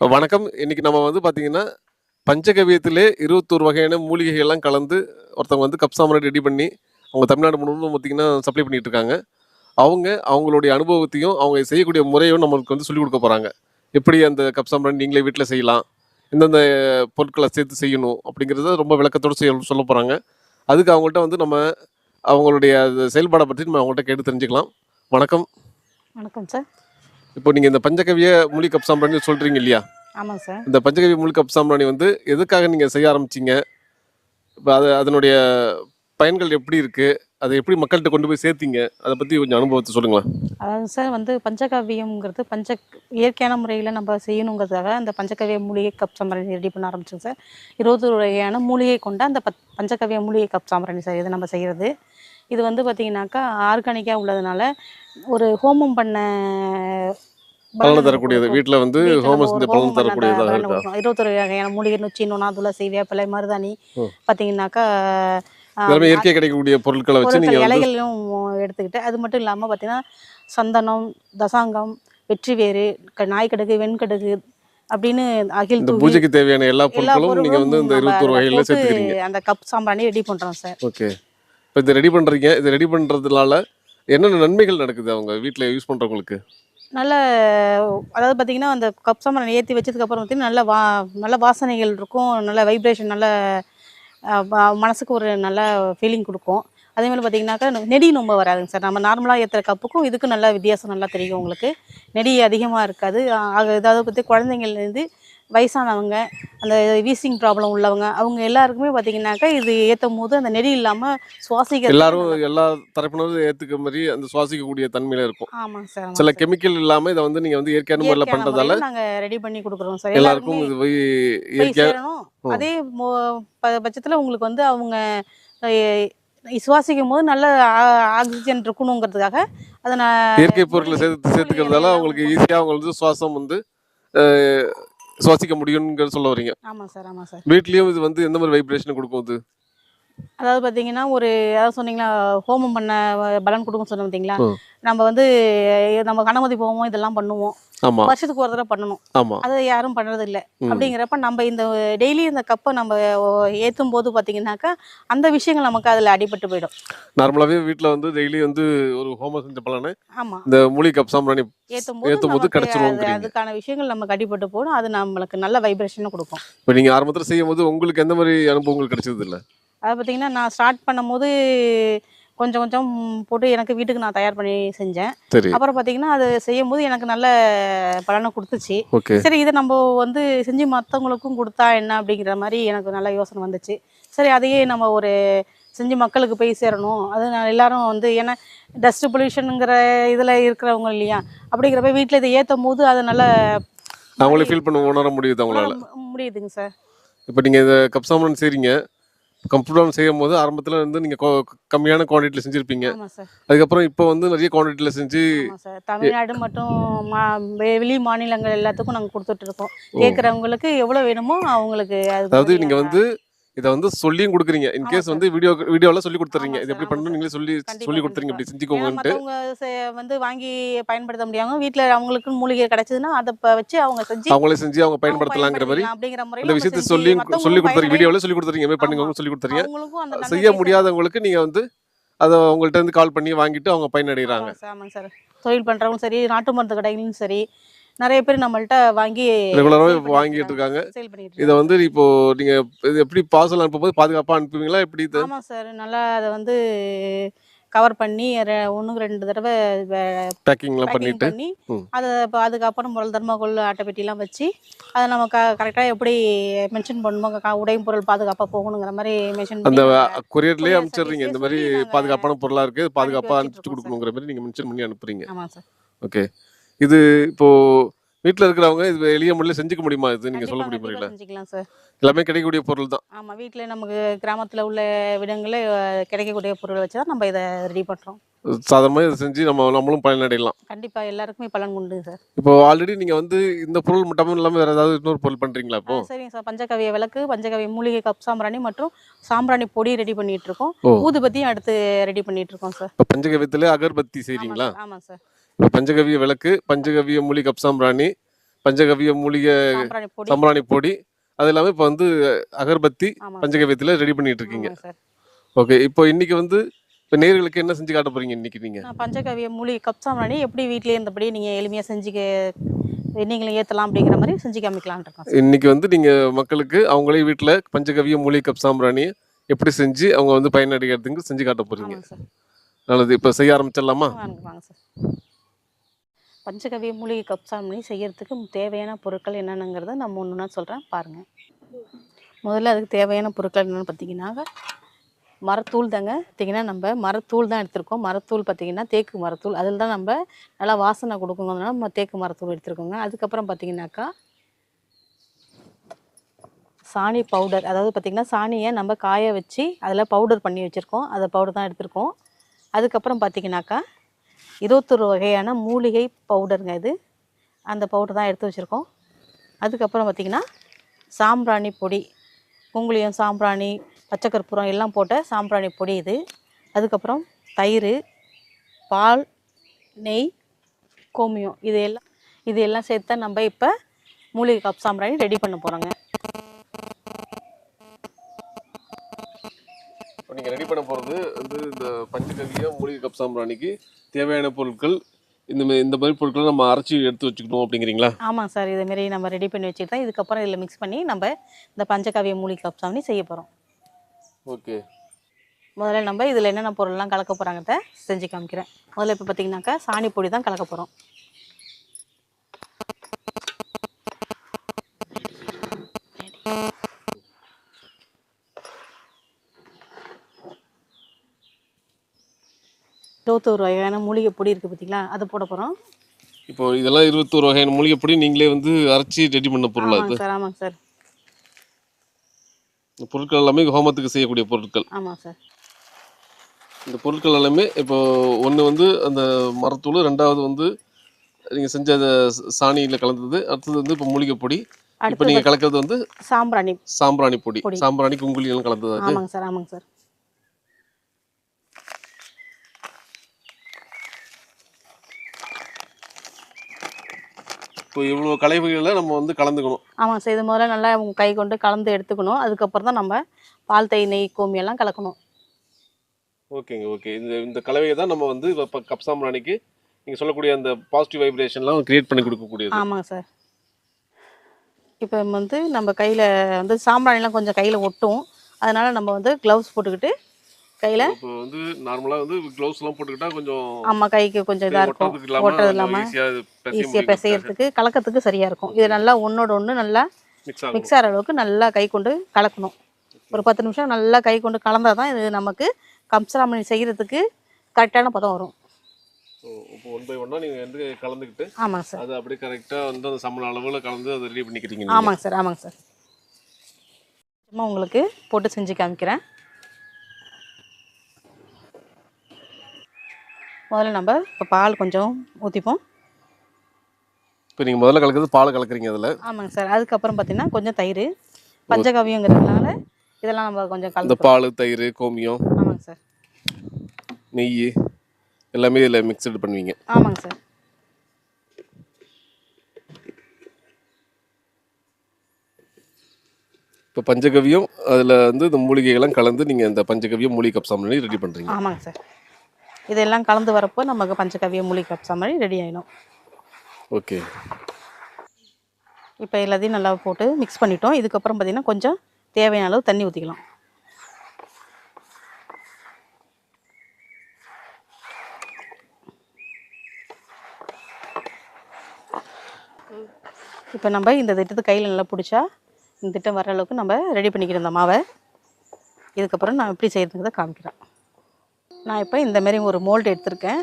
வணக்கம். இன்னைக்கு நம்ம வந்து பார்த்தீங்கன்னா பஞ்சகவியத்திலே இருபத்தோரு வகையான மூலிகைகள்லாம் கலந்து ஒருத்தவங்க வந்து கப் சாம்ராட் ரெடி பண்ணி அவங்க தமிழ்நாடு முழுவதும் பார்த்தீங்கன்னா சப்ளை பண்ணிட்டு இருக்காங்க அவங்க அவங்களுடைய அனுபவத்தையும் அவங்க செய்யக்கூடிய முறையும் நம்மளுக்கு வந்து சொல்லிக் கொடுக்க போகிறாங்க எப்படி அந்த கப் சாம்ராட் நீங்களே வீட்டில் செய்யலாம் எந்தெந்த பொருட்களை சேர்த்து செய்யணும் அப்படிங்கிறத ரொம்ப விளக்கத்தோடு செய்ய சொல்ல போகிறாங்க அதுக்கு அவங்கள்ட்ட வந்து நம்ம அவங்களுடைய செயல்பாடை பற்றி நம்ம அவங்கள்ட்ட கேட்டு தெரிஞ்சுக்கலாம். வணக்கம். வணக்கம் சார். இப்போ நீங்கள் இந்த பஞ்சகவிய மூலி கப் சாம்பிராணி சொல்கிறீங்க இல்லையா? ஆமாம் சார். இந்த பஞ்சகவி மூலி கப் சாம்பிராணி வந்து எதுக்காக நீங்கள் செய்ய ஆரம்பிச்சீங்க? இப்போ அது அதனுடைய பயன்கள் எப்படி இருக்குது அதை எப்படி மக்கள்கிட்ட கொண்டு போய் சேர்த்தீங்க? அதை பற்றி கொஞ்சம் அனுபவத்தை சொல்லுங்களேன். அதாவது சார் வந்து பஞ்சகாவியம்ங்கிறது பஞ்ச இயற்கையான முறையில் நம்ம செய்யணுங்கிறதுக்காக அந்த பஞ்சகவிய மூலிகை கப் சாம்பிராணி ரெடி பண்ண ஆரம்பிச்சோம் சார். இருபது வகையான மூலிகை கொண்ட அந்த பத் பஞ்சகவிய மூலிகை கப் சாம்பிராணி சார் இது நம்ம செய்கிறது இது வந்து பார்த்திங்கனாக்கா ஆர்கானிக்காக உள்ளதுனால ஒரு ஹோமம் பண்ண பலனை தரக்கூடியது. வீட்டில் வந்து செஞ்ச ஹோமம் பலன் தரக்கூடியதாக இருக்கா. இருபத்தொரு வகையான மூலிகை நொச்சி நொனா துளசி வேப்பிலை மருதாணி ம். பார்த்தீங்கன்னா எல்லாமே இயற்கை கிடைக்கக்கூடிய பொருட்களை வச்சு நீங்கள் இலைகளையும் எடுத்துக்கிட்டு அது மட்டும் இல்லாமல் பார்த்தீங்கன்னா சந்தனம் தசாங்கம் வெற்றிவேறு க- நாய்க்கடுகு வெண்கடுகு அப்படின்னு அகில் இந்த பூஜைக்கு தேவையான எல்லா பொருட்களும் நீங்கள் வந்து இந்த இருபத்தோரு வகையில் சேர்த்துக்கிறீங்க. அந்த கப் சாம்பிராணி ரெடி பண்ணுறோம் சார். ஓகே. இப்போ இதை ரெடி பண்ணுறீங்க இதை ரெடி பண்ணுறதுனால என்னென்ன நன்மைகள் நடக்குது அவங்க வீட்டில் யூஸ் பண்ணுறவங்களுக்கு நல்ல அதாவது பார்த்தீங்கன்னா அந்த கப் சாம்பார் ஏற்றி வச்சதுக்கப்புறம் பார்த்தீங்கன்னா நல்ல வா நல்ல வாசனைகள் இருக்கும். நல்ல வைப்ரேஷன் நல்ல மனசுக்கு ஒரு நல்ல ஃபீலிங் கொடுக்கும். அதே மாதிரி நெடி ரொம்ப வராதுங்க சார். நம்ம நார்மலாக ஏற்றுற கப்புக்கும் இதுக்கும் நல்ல வித்தியாசம் நல்லா தெரியும் உங்களுக்கு. நெடி அதிகமாக இருக்காது. அஹ், ஆக ஏதாவது பற்றி குழந்தைங்கள்லேருந்து வயசானவங்க அந்த வீசிங் ப்ராப்ளம் உள்ளவங்க அவங்க எல்லாருக்குமே பார்த்தீங்கன்னாக்கா இது ஏற்றும் போது அந்த நெடி இல்லாமல் சுவாசிக்க எல்லாரும் எல்லா தரப்பினரும் ஏற்றுக்க மாதிரி அந்த சுவாசிக்கக்கூடிய தன்மையில இருக்கும். ஆமாம் சார் சில கெமிக்கல் இல்லாமல் இதை வந்து நீங்கள் வந்து இயற்கையான முறையில் பண்ணுறதால நாங்க ரெடி பண்ணி கொடுக்குறோம் சார். எல்லாருக்கும் இது போய் இயற்கையாக. அதே பட்சத்துல உங்களுக்கு வந்து அவங்க சுவாசிக்கும் போது நல்ல ஆக்சிஜன் இருக்கணுங்கிறதுக்காக அதை நான் இயற்கை பொருட்களை சேர்த்து சேர்த்துக்கிறதால அவங்களுக்கு ஈஸியாக அவங்க வந்து சுவாசம் வந்து சுவாசிக்க முடியும்னு சொல்ல வரீங்க. ஆமா சார் ஆமா சார். வீட்லேயும் இது வந்து எந்த மாதிரி வைப்ரேஷன் கொடுக்கும் இது அதாவது பார்த்தீங்கன்னா ஒரு அதாவது சொன்னீங்களா ஹோமம் பண்ண பலன் கொடுக்கும் சொன்ன பார்த்தீங்களா. நம்ம வந்து நம்ம கணபதி போவோம் இதெல்லாம் பண்ணுவோம். வருஷத்துக்கு ஒரு தடவை பண்ணணும். அதை யாரும் பண்றது இல்ல அப்படிங்கிறப்ப நம்ம இந்த டெய்லி இந்த கப்பை நம்ம ஏற்றும் போது பார்த்தீங்கன்னாக்கா அந்த விஷயங்கள் நமக்கு அதில் அடிபட்டு போயிடும். நார்மலாகவே வீட்டில் வந்து டெய்லி வந்து ஒரு ஹோமம் செஞ்ச பலனை ஆமா. இந்த மூலிகை கப் சாம்பிராணி ஏற்றும் போது கிடைச்சிருவோங்கிறீங்க. அதுக்கான விஷயங்கள் நமக்கு அடிபட்டு போடும் அது நம்மளுக்கு நல்ல வைப்ரேஷனை கொடுக்கும். இப்போ நீங்கள் ஆரம்பத்தில் செய்யும் போது உங்களுக்கு எந்த மாதிரி அனுபவங்கள் கிடைச்சது இல்லை அதை பார்த்தீங்கன்னா நான் ஸ்டார்ட் பண்ணும்போது கொஞ்சம் கொஞ்சம் போட்டு எனக்கு வீட்டுக்கு நான் தயார் பண்ணி செஞ்சேன். அப்புறம் பார்த்தீங்கன்னா அது செய்யும் போது எனக்கு நல்ல பலனை கொடுத்துச்சு. சரி இதை நம்ம வந்து செஞ்சு மற்றவங்களுக்கும் கொடுத்தா என்ன அப்படிங்கிற மாதிரி எனக்கு நல்ல யோசனை வந்துச்சு. சரி அதையே நம்ம ஒரு செஞ்சு மக்களுக்கு போய் சேரணும். அது நான் எல்லாரும் வந்து ஏன்னா டஸ்ட் பொல்யூஷனுங்கிற இதில் இருக்கிறவங்க இல்லையா? அப்படிங்கிறப்ப வீட்டில் இதை ஏற்றும் போது அதை நல்ல அவங்களே ஃபீல் பண்ண உணர முடியுது அவங்களால. முடியுதுங்க சார். இப்போ நீங்கள் இந்த கப் சாம்பிராணி செய்கிறீங்க கம்ப்யூட்டர் செய்யும் போது ஆரம்பத்தில் வந்து நீங்கள் கம்மியான குவான்டிட்டியில் செஞ்சுருப்பீங்க. அதுக்கப்புறம் இப்போ வந்து நிறைய குவான்டிட்டியில் செஞ்சு தமிழ்நாடு மற்றும் வெளி மாநிலங்கள் எல்லாத்துக்கும் நாங்கள் கொடுத்துட்டு இருக்கோம். கேட்குறவங்களுக்கு எவ்வளோ வேணுமோ அவங்களுக்கு அது அதாவது நீங்கள் வந்து இதை வந்து சொல்லியும் கொடுக்குறீங்க. In case sir. வந்து வீடியோ வீடியோவில் சொல்லி கொடுத்துறீங்க. இது எப்படி பண்ணணும். நீங்களே சொல்லி சொல்லி கொடுத்துறீங்க. இப்படி செஞ்சுக்கோங்கன்ட்டு. வந்து வாங்கி பயன்படுத்த முடியாம வீட்டில் அவங்களுக்கு மூலிகை கிடைச்சதுன்னா அதை வச்சு அவங்க செஞ்சு அவங்களே செஞ்சு அவங்க பயன்படுத்தலாங்கிற மாதிரி இந்த விஷயத்தை சொல்லி சொல்லி கொடுத்துறீங்க. வீடியோவில் சொல்லி கொடுத்துறீங்க. பண்ணுங்க சொல்லி கொடுத்துறீங்க செய்ய முடியாதவங்களுக்கு நீங்கள் வந்து அதை அவங்கள்ட்ட இருந்து கால் பண்ணி வாங்கிட்டு அவங்க பயனடைகிறாங்க ஆமாங்க சார். தொழில் பண்றவங்களும் சரி நாட்டு மருந்து கடைகளும் சரி நிறைய பேர் நம்மள்ட்ட வாங்கி ரெகுலராகவே வாங்கிட்டு இருக்காங்க. இதை. வந்து இப்போ நீங்க எப்படி பார்சல் அனுப்பும்போது பாதுகாப்பா அனுப்புவீங்களா? எப்படி இது? ஆமா சார் நல்லா அதை வந்து கவர் பண்ணி ஒண்ணுக்கு ரெண்டு தடவை பேக்கிங்லாம் பேக்கிங் பண்ணிட்டு? பண்ணி. அதை அதுக்கப்புறம் முதல் தர்மகோல் அட்டைப்பெட்டிலாம் வச்சு அதை நம்ம க கரெக்டாக எப்படி மென்ஷன் பண்ணுமோ க- உடையும் பொருள் பாதுகாப்பாக போகணுங்கிற மாதிரி மென்ஷன் அந்த கொரியர்லயே அனுப்பிச்சிடுறீங்க. இந்த மாதிரி பாதுகாப்பான பொருளா இருக்கு பாதுகாப்பா வச்சுட்டு அனுப்பிச்சு கொடுக்கணுங்கிற மாதிரி நீங்க மென்ஷன் பண்ணி அனுப்புறீங்க. ஆமாம் சார் ஓகே இது இப்போ வீட்ல இருக்கிறவங்க இது எளிய முறையில் செஞ்சுக்க முடியுமா? இது நீங்க கண்டிப்பா, சொல்லக்கூடிய கண்டிப்பா முறையில செஞ்சுக்கலாம் சார் எல்லாமே கிடைக்கக்கூடிய பொருள் தான். ஆமா வீட்ல நமக்கு கிராமத்துல உள்ள விடங்களில் கிடைக்கக்கூடிய பொருளை வச்சு தான் நம்ம இதை ரெடி பண்றோம். சாதாரணமாக இதை செஞ்சு நம்ம நம்மளும் பயனடையலாம். கண்டிப்பா எல்லாருக்குமே பலன் உண்டு சார் இப்போ ஆல்ரெடி நீங்க வந்து இந்த பொருள் மட்டும் இல்லாம வேற ஏதாவது இன்னொரு பொருள் பண்றீங்களா இப்போ? சரிங்க சார் பஞ்சகவிய விளக்கு பஞ்சகவிய மூலிகை கப் சாம்பிராணி மற்றும் சாம்பிராணி பொடி ரெடி பண்ணிட்டு இருக்கோம். ஊதுபத்தியும் அடுத்து ரெடி பண்ணிட்டு இருக்கோம் சார் இப்போ பஞ்சகவியத்துல அகர்பத்தி ஆமா செய்றீங்களா சார், இப்போ பஞ்சகவிய விளக்கு பஞ்சகவிய மூலி கப் சாம்பிராணி பஞ்சகவிய மூலிகை சாம்பிராணி பொடி. அது எல்லாமே இப்போ வந்து அகர்பத்தி பஞ்சகவியத்தில் ரெடி பண்ணிட்டு இருக்கீங்க. ஓகே இப்போ இன்னைக்கு வந்து இப்போ நேர்களுக்கு என்ன செஞ்சு காட்ட போறீங்க இன்னைக்கு நீங்க? பஞ்சகவிய மூலிகை கப் சாம்பிராணி எப்படி வீட்டிலே இருந்தபடி நீங்கள் எளிமையாக செஞ்சுக்க நீங்களும் ஏற்றலாம் அப்படிங்கிற மாதிரி செஞ்சு இருக்கோம் சார். இன்னைக்கு வந்து நீங்க மக்களுக்கு அவங்களே வீட்டில் பஞ்சகவிய மூலிகை கப் சாம்பிராணி எப்படி செஞ்சு அவங்க வந்து பயனடைகிறதுக்கு செஞ்சு காட்ட போறீங்க. நல்லது. இப்போ செய்ய ஆரம்பிச்சிடலாமா? வாங்க சார். பஞ்சகவிய மூலிகை கப் செய்கிறதுக்கு தேவையான பொருட்கள் என்னென்னங்கிறத நான் ஒன்று ஒன்றா சொல்கிறேன் பாருங்கள் முதல்ல அதுக்கு தேவையான பொருட்கள் என்னென்னு பார்த்தீங்கன்னா மரத்தூள் தாங்க. பார்த்தீங்கன்னா நம்ம மரத்தூள் தான் எடுத்திருக்கோம். மரத்தூள் பார்த்தீங்கன்னா தேக்கு மரத்தூள். அதில் தான் நம்ம நல்லா வாசனை கொடுக்குங்கிறதுனால நம்ம தேக்கு மரத்தூள் எடுத்துருக்கோங்க. அதுக்கப்புறம் பார்த்தீங்கன்னாக்கா சாணி பவுடர். அதாவது பார்த்திங்கன்னா சாணியை நம்ம காய வச்சு அதில் பவுடர் பண்ணி வச்சுருக்கோம். அதை பவுடர் தான் எடுத்திருக்கோம். அதுக்கப்புறம் பார்த்தீங்கன்னாக்கா இருபத்தொரு வகையான மூலிகை பவுடருங்க இது. அந்த பவுடர் தான் எடுத்து வச்சுருக்கோம். அதுக்கப்புறம் பார்த்திங்கன்னா சாம்பிராணி பொடி குங்குளியம் சாம்பிராணி பச்சை கற்பூரம் எல்லாம் போட்ட சாம்பிராணி பொடி இது. அதுக்கப்புறம் தயிர் பால் நெய் கோமியம் இது எல்லாம் இது எல்லாம் சேர்த்து தான் நம்ம இப்போ மூலிகை கப் சாம்பிராணி ரெடி பண்ண போகிறோங்க நீங்கள் ரெடி பண்ண போகிறது வந்து இந்த பஞ்சகவிய மூலிகை கப் சாம்பிராணிக்கு தேவையான பொருட்கள் இந்த மாதிரி இந்த மாதிரி பொருட்களை நம்ம அரைச்சி எடுத்து வச்சுக்கணும் அப்படிங்கிறீங்களா? ஆமாங்க சார் இதேமாரி நம்ம ரெடி பண்ணி வச்சுட்டு தான் இதுக்கப்புறம் இதில் மிக்ஸ் பண்ணி நம்ம இந்த பஞ்சகாவிய மூலிகை கப் சாம்பிராணி செய்ய போகிறோம் ஓகே. முதல்ல நம்ம இதில் என்னென்ன பொருள்லாம் கலக்க போகிறாங்கிறத செஞ்சு காமிக்கிறேன். முதல்ல இப்போ பார்த்தீங்கன்னாக்கா சாணி பொடி தான் கலக்க போகிறோம் இருபத்தோரு வகையான மூலிகை பொடி இருக்குது பார்த்தீங்களா அதை போட போகிறோம் இப்போ இதெல்லாம் இருபத்தோரு வகையான மூலிகை பொடி நீங்களே வந்து அரைச்சி ரெடி பண்ண பொருள் அது? ஆமாங்க சார் ஆமாங்க சார். இந்த பொருட்கள் எல்லாமே ஹோமத்துக்கு செய்யக்கூடிய பொருட்கள். ஆமாம் சார். இந்த பொருட்கள் எல்லாமே இப்போ ஒன்று வந்து அந்த மரத்தூள் ரெண்டாவது வந்து நீங்கள் செஞ்ச சாணியில் கலந்தது அடுத்தது வந்து இப்போ மூலிகை பொடி. இப்போ நீங்கள் கலக்கிறது வந்து சாம்பிராணி சாம்பிராணி பொடி. சாம்பிராணி குங்குலியெல்லாம் கலந்தது ஆமாங்க சார் ஆமாங்க சார். இப்போ இவ்வளோ கலைவகைகளை நம்ம வந்து கலந்துக்கணும். ஆமாங்க சார் இது முதல்ல நல்லா கை கொண்டு கலந்து எடுத்துக்கணும். அதுக்கப்புறம் தான் நம்ம பால் தை நெய் கோமி எல்லாம் கலக்கணும். ஓகேங்க ஓகே. இந்த இந்த கலவையை தான் நம்ம வந்து இப்போ கப் சாம்பிராணிக்கு நீங்கள் சொல்லக்கூடிய அந்த பாசிட்டிவ் வைப்ரேஷன்லாம் கிரியேட் பண்ணி கொடுக்கக்கூடியது. ஆமாங்க சார். இப்போ வந்து நம்ம கையில் வந்து சாம்பிராணிலாம் கொஞ்சம் கையில் ஒட்டும். அதனால் நம்ம வந்து க்ளவுஸ் போட்டுக்கிட்டு கையில்? இப்போ வந்து நார்மலாக வந்து க்ளவுஸ்லாம் போட்டுக்கிட்டா கொஞ்சம் ஆமாம் கைக்கு கொஞ்சம் இதாக இருக்கும். ஒட்டுறதுக்கு ஒட்டுறது இல்லாமல் இல்லாமல் ஈஸியாக ஈஸியாக பிசையறதுக்கு கலக்கிறதுக்கு சரியாக இருக்கும். இது நல்லா ஒன்றோட ஒன்று நல்லா மிக்ஸ் ஆகும். மிக்ஸ் ஆகிற அளவுக்கு நல்லா கை கொண்டு கலக்கணும். ஒரு பத்து நிமிஷம் நல்லா கை கொண்டு கலந்தால் தான் இது நமக்கு கம்சராமணி செய்கிறதுக்கு கரெக்டான பதம் வரும். ஸோ இப்போ ஒன் பை ஒன்னாக நீங்கள் வந்து கலந்துக்கிட்டு ஆமாங்க சார். அது அப்படியே கரெக்டாக வந்து அந்த சமண அளவில் கலந்து அதை ரெடி பண்ணிக்கிறீங்க நீங்க. ஆமாங்க சார் ஆமாங்க சார். சும்மா உங்களுக்கு போட்டு செஞ்சு காமிக்கிறேன். முதல்ல நம்ம இப்போ பால் கொஞ்சம் ஊற்றிப்போம் இப்போ நீங்கள் முதல்ல கலக்கிறது பால் கலக்குறீங்க அதில். ஆமாங்க சார். அதுக்கப்புறம் பார்த்தீங்கன்னா கொஞ்சம் தயிர் பஞ்சகவியங்கிறதுனால இதெல்லாம் நம்ம கொஞ்சம் இந்த கலந்து பால் தயிர் கோமியம் ஆமாங்க சார். நெய் எல்லாமே இதில் மிக்சடு பண்ணுவீங்க. ஆமாங்க சார். இப்போ பஞ்சகவியம் அதில் வந்து இந்த மூலிகைகள்லாம் கலந்து நீங்கள் இந்த பஞ்சகவியம் மூலிகை கப் சாம்பிராணி ரெடி பண்ணுறீங்க ஆமாங்க சார். இதெல்லாம் கலந்து வரப்போ நமக்கு பஞ்சகவிய மூலிகை கப்சா மாதிரி ரெடி ஆயிடும். ஓகே. இப்போ எல்லாத்தையும் நல்லா போட்டு மிக்ஸ் பண்ணிட்டோம். இதுக்கப்புறம் பார்த்தீங்கன்னா கொஞ்சம் தேவையான அளவு தண்ணி ஊற்றிக்கலாம் இப்போ நம்ம இந்த திட்டத்தை கையில் நல்லா பிடிச்சா இந்த திட்டம் வர அளவுக்கு நம்ம ரெடி பண்ணிக்கிறோம் இந்த மாவை. இதுக்கப்புறம் நான் எப்படி செய்கிறதுங்கிறத காமிக்கிறேன். நான் இப்போ இந்த மாதிரி ஒரு மோல்டு எடுத்திருக்கேன்.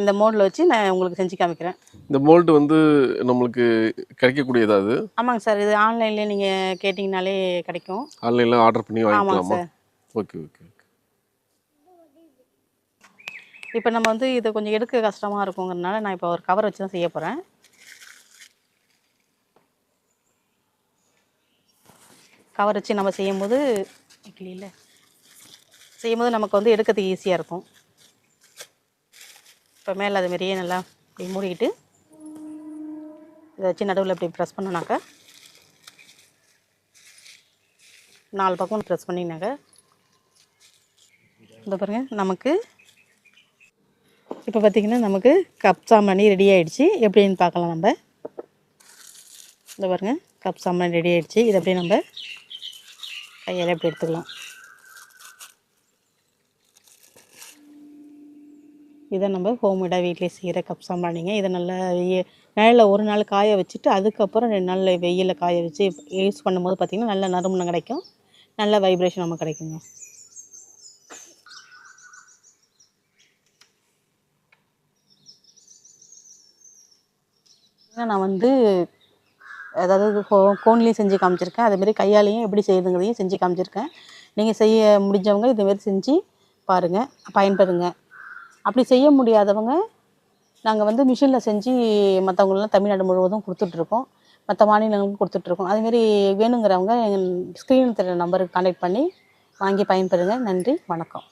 இந்த மோல்டில் வச்சு நான் உங்களுக்கு செஞ்சு காமிக்கிறேன். இந்த மோல்டு வந்து நம்மளுக்கு கிடைக்கக்கூடியதா அது? ஆமாங்க சார். இது ஆன்லைன்லேயே நீங்கள் கேட்டிங்கனாலே கிடைக்கும். ஆன்லைனில் ஆர்டர் பண்ணி வாங்கிக்கலாமா? சார். ஓகே ஓகே ஓகே இப்போ நம்ம வந்து இது கொஞ்சம் எடுக்க கஷ்டமாக இருக்குங்கிறதுனால நான் இப்போ ஒரு கவர் வச்சு தான் செய்ய போகிறேன் கவர் வச்சு நம்ம செய்யும்போது இல்லை செய்யும்போது நமக்கு வந்து எடுக்கிறதுக்கு ஈஸியாக இருக்கும். இப்போ மேலே அது மாதிரியே நல்லா இப்படி மூடிக்கிட்டு இதை வச்சு நடுவில் இப்படி ப்ரெஸ் பண்ணோன்னாக்கா நாலு பக்கம் ப்ரெஸ் பண்ணிங்கனாக்கா இந்த பாருங்கள் நமக்கு இப்போ பார்த்திங்கன்னா நமக்கு கப் சாம்பிராணி ரெடி ஆகிடுச்சி எப்படின்னு பார்க்கலாம் நம்ம. இந்த பாருங்கள் கப் சாம்பிராணி ரெடி ஆகிடுச்சி இதை அப்படியே நம்ம கையால் எப்படி எடுத்துக்கலாம். இதை நம்ம ஹோம்மேடாக வீட்டிலே செய்கிற கப் பண்ணிங்க இதை நல்லா வெயில் நிழலில் ஒரு நாள் காய வச்சுட்டு அதுக்கப்புறம் ரெண்டு நாள் வெயிலில் காய வச்சு யூஸ் பண்ணும்போது பார்த்திங்கன்னா நல்ல நறுமணம் கிடைக்கும். நல்ல வைப்ரேஷன் நமக்கு கிடைக்குங்க. நான் வந்து அதாவது கோ கோன்லேயும் செஞ்சு காமிச்சிருக்கேன். அதேமாரி கையாலேயும் எப்படி செய்யுதுங்கிறதையும் செஞ்சு காமிச்சிருக்கேன். நீங்கள் செய்ய முடிஞ்சவங்க இதுமாரி செஞ்சு பாருங்கள் பயன்பெறுங்க. அப்படி செய்ய முடியாதவங்க நாங்கள் வந்து மிஷினில் செஞ்சு மற்றவங்களெலாம் தமிழ்நாடு முழுவதும் கொடுத்துட்ருக்கோம். மற்ற மாநிலங்களுக்கும் கொடுத்துட்ருக்கோம். அதுமாரி வேணுங்கிறவங்க எங்கள் ஸ்க்ரீனில் தெரிய நம்பருக்கு கான்டாக்ட் பண்ணி வாங்கி பயன்பெறுங்க நன்றி. வணக்கம்.